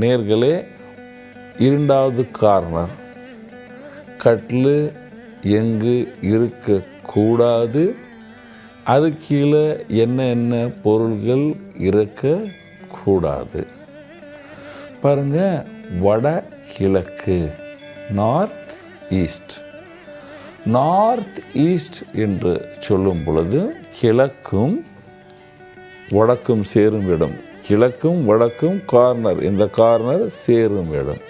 நேர்களே இரண்டாவது கார்னர் கட்டில் எங்கு இருக்கக்கூடாது? அது கீழே என்ன என்ன பொருள்கள் இருக்கக்கூடாது? பாருங்க வட கிழக்கு நார்த் ஈஸ்ட். நார்த் ஈஸ்ட் என்று சொல்லும் பொழுது கிழக்கும் வடக்கும் சேரும் இடம். கிழக்கும் வடக்கும் கார்னர். இந்த கார்னர் சேரும் இடம்.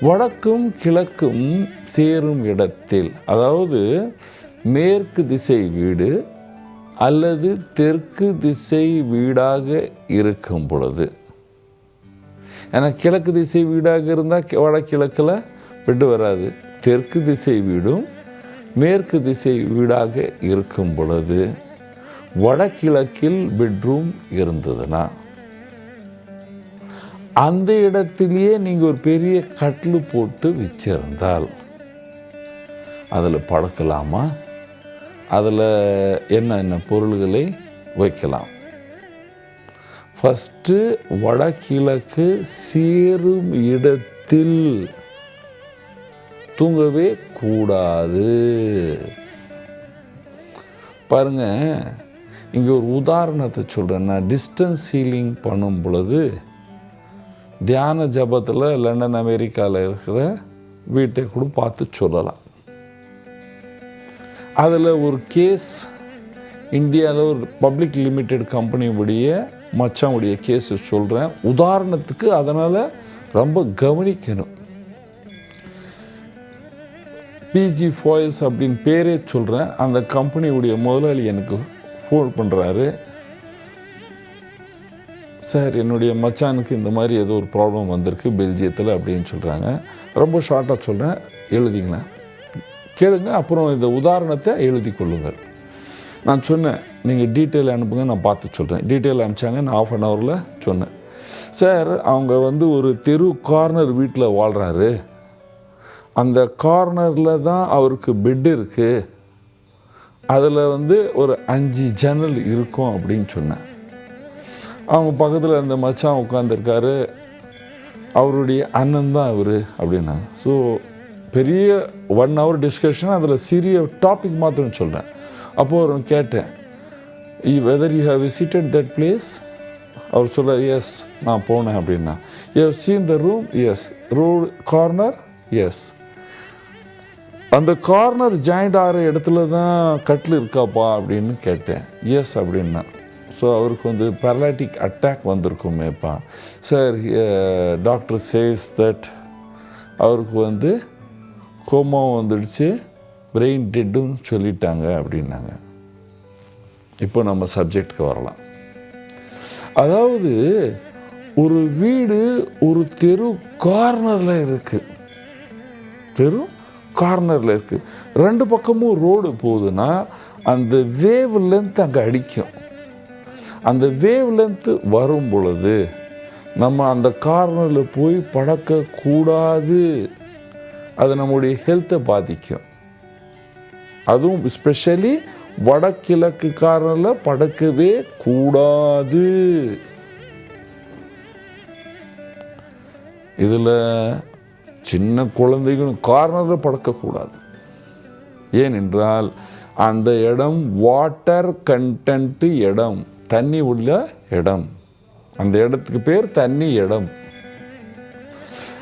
வடக்கும் கிழக்கும் சேரும் இடத்தில் அதாவது மேற்கு திசை வீடு அல்லது தெற்கு திசை வீடாக இருக்கும் பொழுது. ஏன்னா கிழக்கு திசை வீடாக இருந்தால் வடகிழக்கில் விட்டு வராது. தெற்கு திசை வீடும் மேற்கு திசை வீடாக இருக்கும் பொழுது வடகிழக்கில் பெட்ரூம் இருந்ததுன்னா. அந்த இடத்திலேயே நீங்கள் ஒரு பெரிய கட்லு போட்டு வச்சிருந்தால் அதில் படுக்கலாமா? அதில் என்னென்ன பொருள்களை வைக்கலாம்? ஃபஸ்ட்டு வடகிழக்கு சேரும் இடத்தில் தூங்கவே கூடாது. பாருங்க இங்கே ஒரு உதாரணத்தை சொல்கிறேன் நான் டிஸ்டன்ஸ் ஹீலிங் பண்ணும் பொழுது தியான ஜபத்தில் லண்டன் அமெரிக்காவில் இருக்கிற வீட்டை கூட பார்த்து சொல்லலாம். அதில் ஒரு கேஸ் இந்தியாவில் ஒரு பப்ளிக் லிமிடெட் கம்பெனியுடைய மச்சாவுடைய கேஸ் சொல்கிறேன் உதாரணத்துக்கு அதனால் ரொம்ப கவனிக்கணும். பிஜி ஃபாயில்ஸ் அப்படின்னு பேரே சொல்கிறேன் அந்த கம்பெனியுடைய முதலாளி எனக்கு ஃபோன் பண்ணுறாரு சார் என்னுடைய மச்சானுக்கு இந்த மாதிரி ஏதோ ஒரு ப்ராப்ளம் வந்திருக்கு பெல்ஜியத்தில் அப்படின்னு சொல்கிறாங்க ரொம்ப ஷார்ட்டாக சொல்கிறேன் எழுதிங்களேன். கேளுங்க அப்புறம் இந்த உதாரணத்தை எழுதி கொள்ளுங்கள். நான் சொன்னேன் நீங்கள் டீட்டெயில் அனுப்புங்க நான் பார்த்து சொல்கிறேன் டீட்டெயில் அனுப்பிச்சாங்க நான் ஆஃப் அன் ஹவரில் சொன்னேன். சார் அவங்க வந்து ஒரு தெரு கார்னர் வீட்டில் வாழ்கிறாரு அந்த கார்னரில் தான் அவருக்கு பெட் இருக்குது அதில் வந்து ஒரு அஞ்சு ஜன்னல் இருக்கும் அப்படின்னு சொன்னேன். அவங்க பக்கத்தில் அந்த மச்சான் உட்காந்துருக்காரு அவருடைய அண்ணன் தான் அவர் அப்படின்னா. ஸோ பெரிய ஒன் ஹவர் டிஸ்கஷன் அதில் சிறிய டாபிக் மாத்திரம் சொல்கிறேன் அப்போது அவர் கேட்டேன் whether you have visited that place அவர் சொல்ல எஸ் நான் போனேன் அப்படின்னா. You seen the room yes road corner yes அந்த கார்னர் ஜாயிண்ட் ஆகிற இடத்துல தான் கட்டில் இருக்காப்பா? அப்படின்னு கேட்டேன். எஸ் அப்படின்னா. ஸோ அவருக்கு வந்து பேரலைட்டிக் அட்டாக் வந்திருக்குமேப்பா. சார் டாக்டர் சேஸ் தட் அவருக்கு வந்து கோமா வந்துடுச்சு பிரெயின் டெட்டுன்னு சொல்லிட்டாங்க அப்படின்னாங்க. இப்போ நம்ம சப்ஜெக்ட்க்கு வரலாம். அதாவது ஒரு வீடு ஒரு தெரு கார்னரில் இருக்குது தெரு கார்னரில் இருக்குது ரெண்டு பக்கமும் ரோடு போகுதுன்னா அந்த வேவ் லென்த் அங்கே அடிக்கும். அந்த வேவ் லென்த்து வரும் பொழுது நம்ம அந்த கார்னரில் போய் படக்கக்கூடாது. அது நம்முடைய ஹெல்த்தை பாதிக்கும். அதுவும் ஸ்பெஷலி வடகிழக்கு கார்னரில் படக்கவே கூடாது. இதில் சின்ன குழந்தைகளும் கார்னரில் படக்கக்கூடாது. ஏனென்றால் அந்த இடம் வாட்டர் கண்டென்ட்டு இடம். தண்ணி உள்ள இடம். அந்த இடத்துக்கு பேர் தண்ணி இடம்.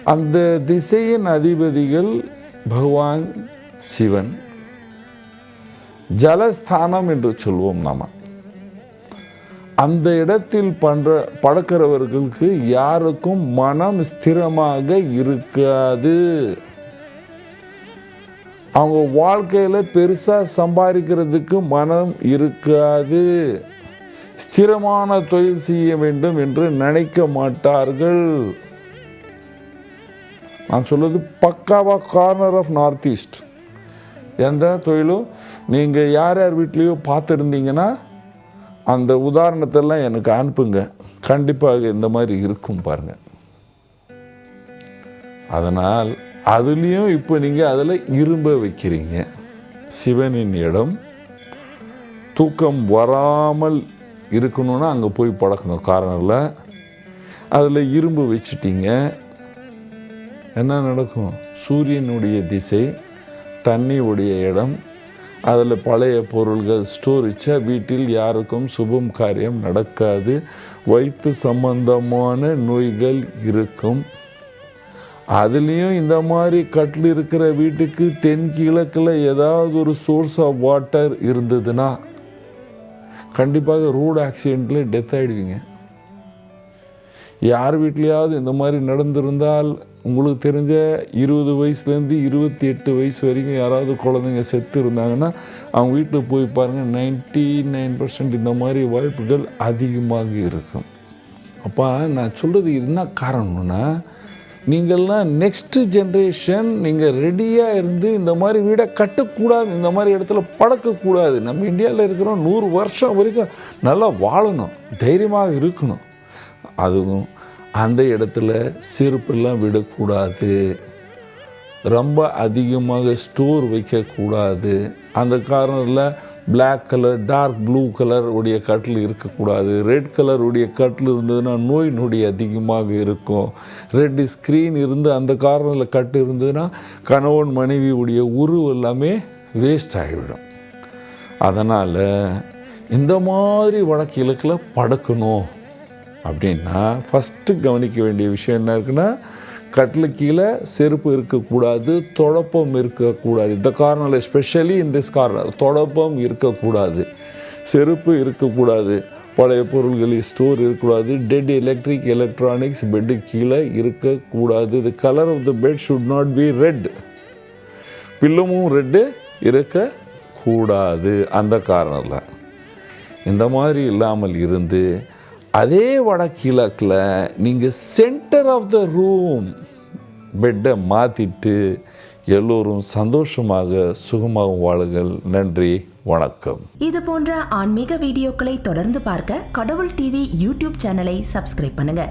அந்த திசையின் அதிபதிகள் பகவான் சிவன். ஜலஸ்தானம் என்று சொல்வோம் நாம. அந்த இடத்தில் பண்ற படக்கிறவர்களுக்கு யாருக்கும் மனம் ஸ்திரமாக இருக்காது. அவங்க வாழ்க்கையில் பெருசாக சம்பாதிக்கிறதுக்கு மனம் இருக்காது. ஸ்திரமான தொழில் செய்ய வேண்டும் என்று நினைக்க மாட்டார்கள். நான் சொல்வது பக்காவா கார்னர் ஆஃப் நார்த் ஈஸ்ட் எந்த தொழிலும் நீங்கள் யார் யார் வீட்லேயோ பார்த்துருந்தீங்கன்னா அந்த உதாரணத்தெல்லாம் எனக்கு அனுப்புங்க. கண்டிப்பாக இந்த மாதிரி இருக்கும் பாருங்கள் அதனால் அதுலேயும் இப்போ நீங்கள் அதில் இரும்ப வைக்கிறீங்க. சிவனின் இடம் தூக்கம் வராமல் இருக்கணும்னா அங்கே போய் பழக்கணும் காரணத்தில் அதில் இரும்பு வச்சிட்டிங்க. என்ன நடக்கும்? சூரியனுடைய திசை தண்ணியுடைய இடம் அதில் பழைய பொருள்கள் ஸ்டோரிச்சா வீட்டில் யாருக்கும் சுபம் காரியம் நடக்காது. வயிற்று சம்பந்தமான நோய்கள் இருக்கும். அதுலேயும் இந்த மாதிரி கட்டில் இருக்கிற வீட்டுக்கு தென் கிழக்கில் ஏதாவது ஒரு சோர்ஸ் ஆஃப் வாட்டர் இருந்ததுன்னா கண்டிப்பாக ரோடு ஆக்சிடெண்ட்டில் டெத் ஆகிடுவீங்க யார் வீட்லேயாவது இந்த மாதிரி நடந்திருந்தால் உங்களுக்கு தெரிஞ்ச இருபது வயசுலேருந்து இருபத்தி எட்டு வயசு வரைக்கும் யாராவது குழந்தைங்க செத்து இருந்தாங்கன்னா அவங்க வீட்டில் போய் பாருங்கள் நைன்ட்டி நைன் பர்சன்ட் இந்த மாதிரி வாய்ப்புகள் அதிகமாக இருக்கும். அப்போ நான் சொல்கிறது என்ன காரணம்னா நீங்கள்லாம் நெக்ஸ்ட் ஜென்ரேஷன் நீங்கள் ரெடியாக இருந்து இந்த மாதிரி வீடை கட்டக்கூடாது இந்த மாதிரி இடத்துல பழக்கக்கூடாது நம்ம இந்தியாவில் இருக்கிறோம் நூறு வருஷம் வரைக்கும் நல்லா வாழணும் தைரியமாக இருக்கணும். அதுவும் அந்த இடத்துல செருப்பெல்லாம் விடக்கூடாது. ரொம்ப அதிகமாக ஸ்டோர் வைக்கக்கூடாது. அந்த காரணத்தில் black colour dark blue colour உடைய கட்டில் இருக்கக்கூடாது. ரெட் கலர் உடைய கட்டில் இருந்ததுன்னா நோய் நொடி அதிகமாக இருக்கும். ரெட் ஸ்க்ரீன் இருந்து அந்த காரணத்தில் கட்டு இருந்ததுன்னா கணவன் மனைவி உடைய உருவம் எல்லாமே வேஸ்ட் ஆகிவிடும். அதனால் இந்த மாதிரி வடக்கு இலக்கில் படுக்கணும். அப்படின்னா ஃபஸ்ட்டு கவனிக்க வேண்டிய விஷயம் என்ன இருக்குன்னா கட்டில் கீழே செருப்பு இருக்கக்கூடாது தொடப்பம் இருக்கக்கூடாது. இந்த காரணம் எஸ்பெஷலி இந்த காரணம் தொடப்பம் இருக்கக்கூடாது. செருப்பு இருக்கக்கூடாது. பழைய பொருள்களில் ஸ்டோர் இருக்கக்கூடாது. டெட் எலக்ட்ரிக் எலக்ட்ரானிக்ஸ் பெட்டு கீழே இருக்கக்கூடாது. இது colour of the bed should not be red பில்லமும் red இருக்கக்கூடாது. அந்த காரணத்தில் இந்த மாதிரி இல்லாமல் இருந்து அதே வடகிழக்கில் நீங்கள் சென்டர் ஆஃப் த ரூம் பெட்டை மாற்றிட்டு எல்லோரும் சந்தோஷமாக சுகமாக வாழுங்கள். நன்றி வணக்கம். இது போன்ற ஆன்மீக வீடியோக்களை தொடர்ந்து பார்க்க கடவுள் டிவி யூடியூப் சேனலை சப்ஸ்கிரைப் பண்ணுங்கள்